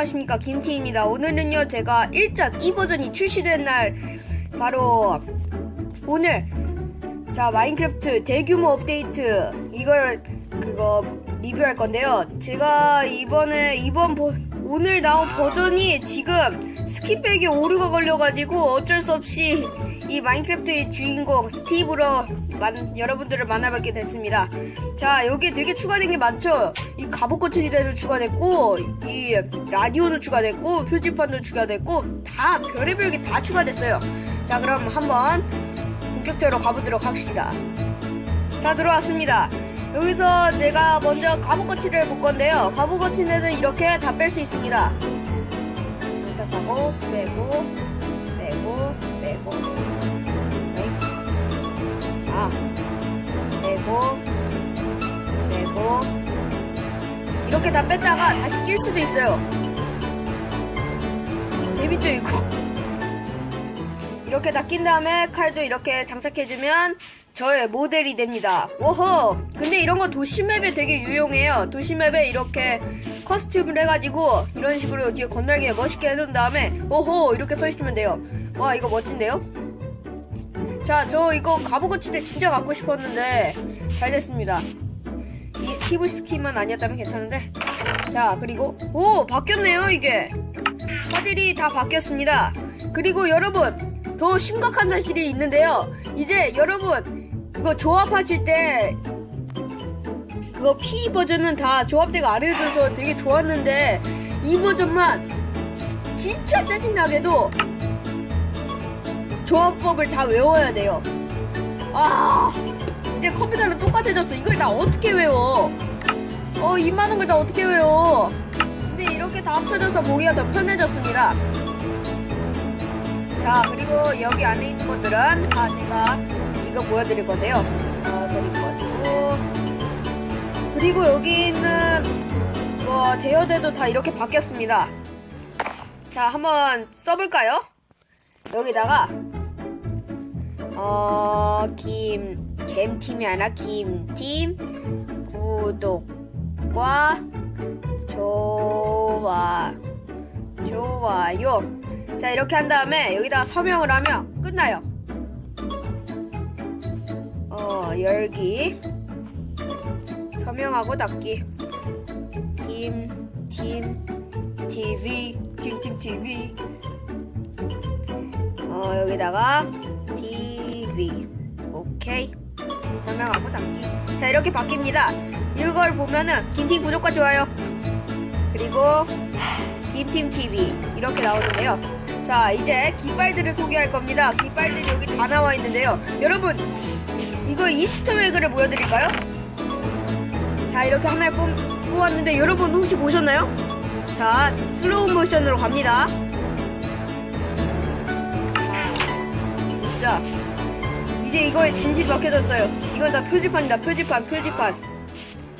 안녕하십니까 김티입니다. 오늘은요 제가 1.2 버전이 출시된 날 바로 오늘 자 마인크래프트 대규모 업데이트 이걸 그거 리뷰할 건데요. 제가 이번에 이번 버, 오늘 나온 버전이 지금 스킵백에 오류가 걸려가지고 어쩔 수 없이 이 마인크래프트의 주인공 스티브로 만, 여러분들을 만나뵙게 됐습니다. 자 여기 되게 추가된 게 많죠. 이 갑옷 거치기대도 추가됐고 이 라디오도 추가됐고 표지판도 추가됐고 다 별의별 게 다 추가됐어요. 자 그럼 한번 본격적으로 가보도록 합시다. 자 들어왔습니다. 여기서 제가 먼저 갑옷 거치를 볼 건데요. 갑옷 거치는 이렇게 다 뺄 수 있습니다. 장착하고 빼고 빼고 빼고 네. 아 빼고 빼고 이렇게 다 뺐다가 다시 낄 수도 있어요. 재밌죠 이거? 이렇게 다 낀 다음에 칼도 이렇게 장착해주면 저의 모델이 됩니다. 오호! 근데 이런 거 도시맵에 되게 유용해요. 도시맵에 이렇게 커스텀을 해가지고 이런 식으로 뒤에 건날개 멋있게 해놓은 다음에 오호! 이렇게 서 있으면 돼요. 와, 이거 멋진데요? 자, 저 이거 가보거치대 진짜 갖고 싶었는데 잘 됐습니다. 이 스티브 스킨만 아니었다면 괜찮은데. 자, 그리고 오! 바뀌었네요, 이게. 화질이 다 바뀌었습니다. 그리고 여러분, 더 심각한 사실이 있는데요. 이제 여러분, 그거 조합하실 때, 그거 P 버전은 다 조합대가 알려줘서 되게 좋았는데, 이 버전만 지- 진짜 짜증나게도 조합법을 다 외워야 돼요. 아, 이제 컴퓨터랑 똑같아졌어. 이걸 다 어떻게 외워? 어, 이 많은 걸 다 어떻게 외워? 근데 이렇게 다 합쳐져서 보기가 더 편해졌습니다. 자, 그리고 여기 안에 있는 것들은 다 제가 지금 보여드릴 건데요. 어, 저기 가지고 그리고 여기 있는 뭐 대여대도 다 이렇게 바뀌었습니다. 자, 한번 써볼까요? 여기다가 어, 김, gem팀이 아니라 김팀 구독과 좋아, 좋아요. 자, 이렇게 한 다음에 여기다가 서명을 하면 끝나요. 어, 열기. 서명하고 닫기. 김, 팀, TV, 김팀 TV. 어, 여기다가 TV. 오케이. 서명하고 닫기. 자, 이렇게 바뀝니다. 이걸 보면은 김팀 구독과 좋아요. 그리고 김팀 TV 이렇게 나오는데요. 자, 이제 깃발들을 소개할 겁니다. 깃발들이 여기 다 나와 있는데요. 여러분, 이거 이스터에그를 보여드릴까요? 자, 이렇게 하나를 뽑, 뽑았는데 여러분 혹시 보셨나요? 자, 슬로우 모션으로 갑니다. 자, 진짜 이제 이거에 진실이 밝혀졌어요. 이건 다 표지판이다. 표지판, 표지판.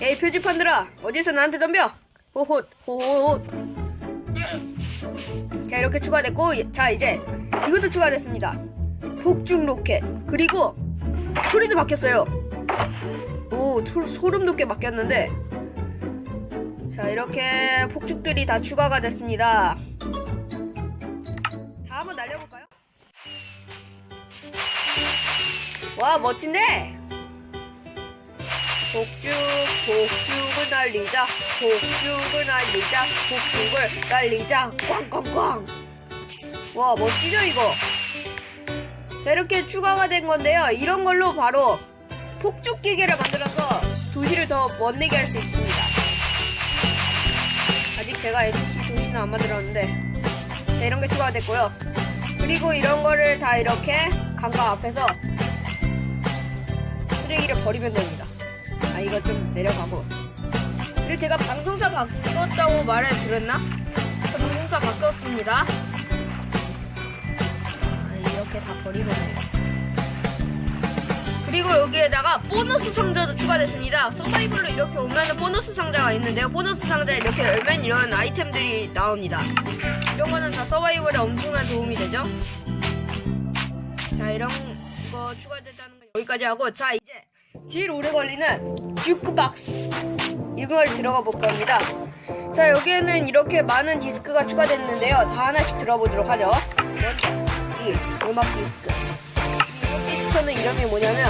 에이, 표지판들아, 어디서 나한테 덤벼? 호호, 호호. 자, 이렇게 추가됐고, 자, 이제 이것도 추가됐습니다. 폭죽 로켓. 그리고 소리도 바뀌었어요. 오, 소, 소름 돋게 바뀌었는데. 자, 이렇게 폭죽들이 다 추가가 됐습니다. 다 와, 멋진데? 폭죽, 폭죽을 날리자, 폭죽을 날리자, 폭죽을 날리자, 꽝꽝꽝. 와, 멋지죠, 이거? 자, 이렇게 추가가 된 건데요. 이런 걸로 바로 폭죽 기계를 만들어서 도시를 더 멋내게 할 수 있습니다. 아직 제가 NC 도시는 안 만들었는데. 자, 이런 게 추가가 됐고요. 그리고 이런 거를 다 이렇게 강강 앞에서 쓰레기를 버리면 됩니다. 아 이거 좀 내려가고. 그리고 제가 방송사 바꿨다고 말해 드렸나? 저 방송사 바꿨습니다. 아, 이렇게 다 버리면 돼요 그리고 여기에다가 보너스 상자도 추가됐습니다. 서바이벌로 이렇게 오면 보너스 상자가 있는데요. 보너스 상자에 이렇게 열면 이런 아이템들이 나옵니다. 이런 거는 다 서바이벌에 엄청난 도움이 되죠? 자 이런 거 추가됐다는 건 여기까지 하고 자 이제 제일 오래 걸리는 주크박스 이걸 들어가 볼 겁니다. 자, 여기에는 이렇게 많은 디스크가 추가됐는데요. 다 하나씩 들어보도록 하죠. 이 음악 디스크. 이 음악 디스크는 이름이 뭐냐면,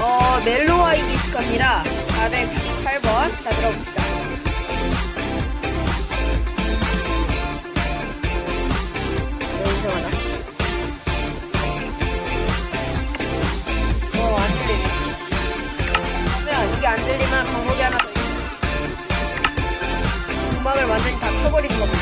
어, 멜로아이 디스크입니다. 418번. 자, 들어봅시다. 음악을 완전히 다 켜버리는 겁니다.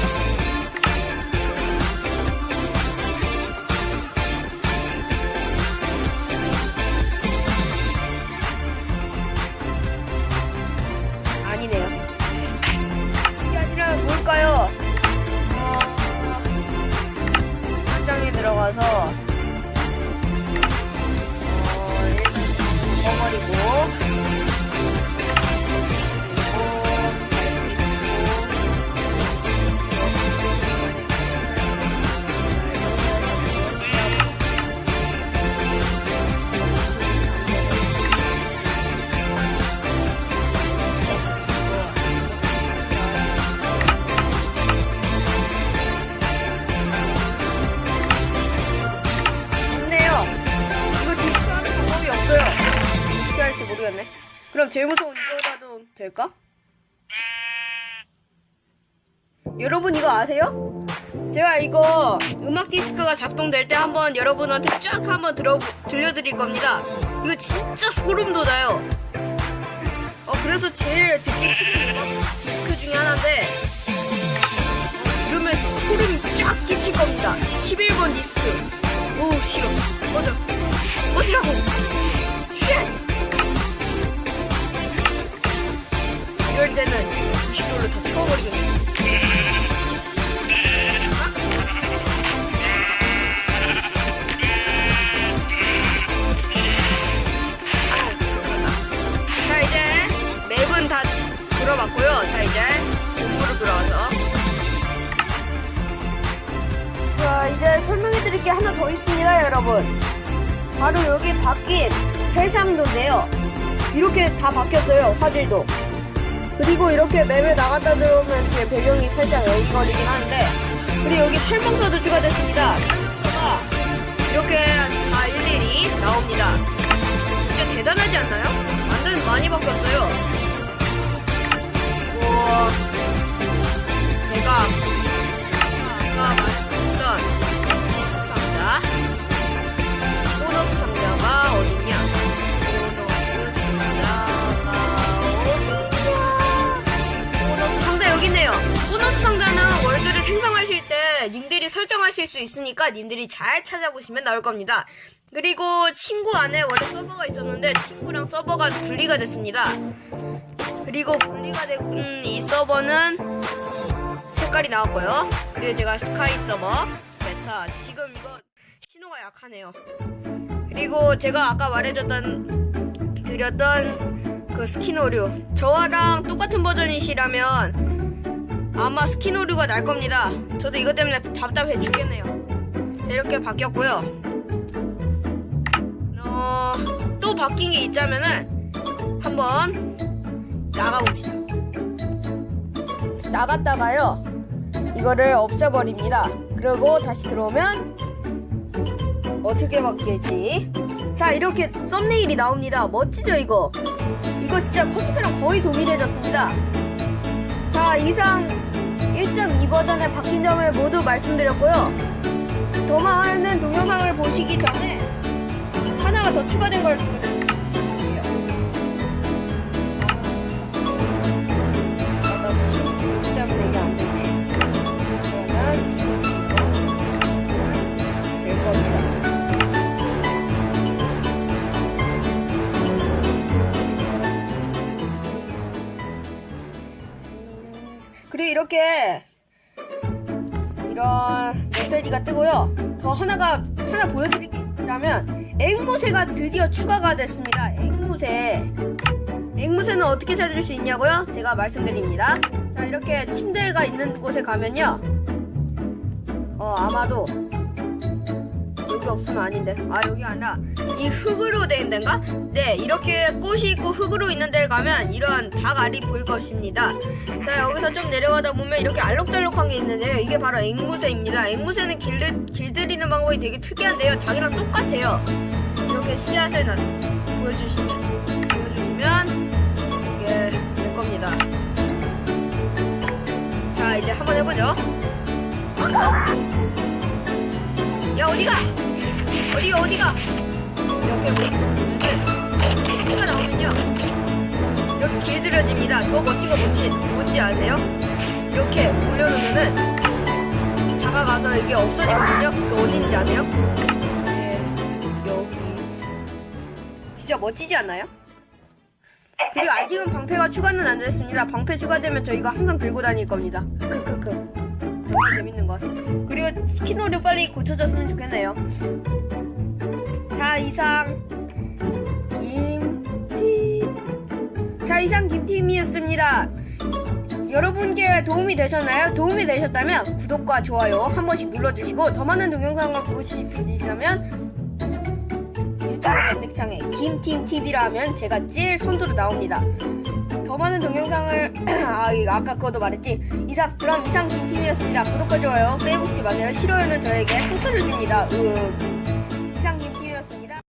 그럼 제일 무서운 이거라도 될까? 여러분 이거 아세요? 제가 이거 음악 디스크가 작동될 때 한번 여러분한테 쫙 한번 들어 들려드릴 겁니다. 이거 진짜 소름 돋아요. 어 그래서 제일 듣기 싫은 음악 디스크 중에 하나인데 어, 들으면 소름이 쫙 끼칠 겁니다. 11번 디스크. 오 싫어. 꺼져. 꺼지라고. 이럴 때는 90도로 다 태워버리겠네. 자 이제 맵은 다 들어봤고요. 자 이제 본부로 들어와서 자 이제 설명해드릴 게 하나 더 있습니다, 여러분. 바로 여기 바뀐 해상도인데요. 이렇게 다 바뀌었어요, 화질도. 그리고 이렇게 맵에 나갔다 들어오면 제 배경이 살짝 여기거리긴 한데 그리고 여기 설명서도 추가됐습니다. 설명서가 이렇게 다 일일이 나옵니다. 진짜 대단하지 않나요? 완전 많이 바뀌었어요. 설정하실 수 있으니까 님들이 잘 찾아보시면 나올 겁니다. 그리고 친구 안에 원래 서버가 있었는데 친구랑 서버가 분리가 됐습니다. 그리고 분리가 된 이 서버는 색깔이 나왔고요. 그리고 제가 스카이 서버 베타 지금 이거 신호가 약하네요. 그리고 제가 아까 말해줬던 드렸던 그 스킨 오류 저와랑 똑같은 버전이시라면 아마 스킨 오류가 날 겁니다. 저도 이것 때문에 답답해 죽겠네요. 네, 이렇게 바뀌었고요. 어, 또 바뀐 게 있자면은 한번 나가봅시다. 나갔다가요. 이거를 없애버립니다. 그리고 다시 들어오면 어떻게 바뀔지. 자, 이렇게 썸네일이 나옵니다. 멋지죠, 이거? 이거 진짜 컴퓨터랑 거의 동일해졌습니다. 자, 이상 1.2 버전에 바뀐 점을 모두 말씀드렸고요. 더 많은 동영상을 보시기 전에 하나가 더 추가된 걸 이렇게 이런 메시지가 뜨고요. 더 하나가 하나 보여드릴 게 있다면 앵무새가 드디어 추가가 됐습니다. 앵무새. 앵무새는 어떻게 찾을 수 있냐고요? 제가 말씀드립니다. 자 이렇게 침대가 있는 곳에 가면요. 어 아마도 여기 없으면 아닌데. 아, 여기 아니라, 이 흙으로 된 데인가? 네, 이렇게 꽃이 있고 흙으로 있는 데를 가면 이런 닭 알이 보일 것입니다. 자, 여기서 좀 내려가다 보면 이렇게 알록달록한 게 있는데요. 이게 바로 앵무새입니다. 앵무새는 길, 길들이는 방법이 되게 특이한데요. 닭이랑 똑같아요. 이렇게 씨앗을 나, 보여주시면, 보여주시면, 이게 될 겁니다. 자, 이제 한번 해보죠. 야, 어디가? 어디가, 어디가? 이렇게 보면은, 해가 나오면요. 이렇게 길들여집니다. 더거 뭔지, 뭔지 아세요? 이렇게 올려놓으면은, 다가가서 이게 없어지거든요? 그 어딘지 아세요? 네, 여기. 진짜 멋지지 않나요? 그리고 아직은 방패가 추가는 안 됐습니다. 방패 추가되면 저희가 항상 들고 다닐 겁니다. 크크크. 정말 재밌는 것. 그리고 스키너도 빨리 고쳐졌으면 좋겠네요. 자, 이상 김팀. 자, 이상 김팀이었습니다. 여러분께 도움이 되셨나요? 도움이 되셨다면 구독과 좋아요 한 번씩 눌러주시고 더 많은 동영상을 보고 싶으시다면 유튜브 검색창에 김팀TV라 하면 제가 제일 선두로 나옵니다. 더 많은 동영상을 아 아까 그것도 말했지 이상 그럼 이상 김팀이었습니다. 구독과 좋아요 빼먹지 마세요. 싫어요는 저에게 상처를 줍니다. 으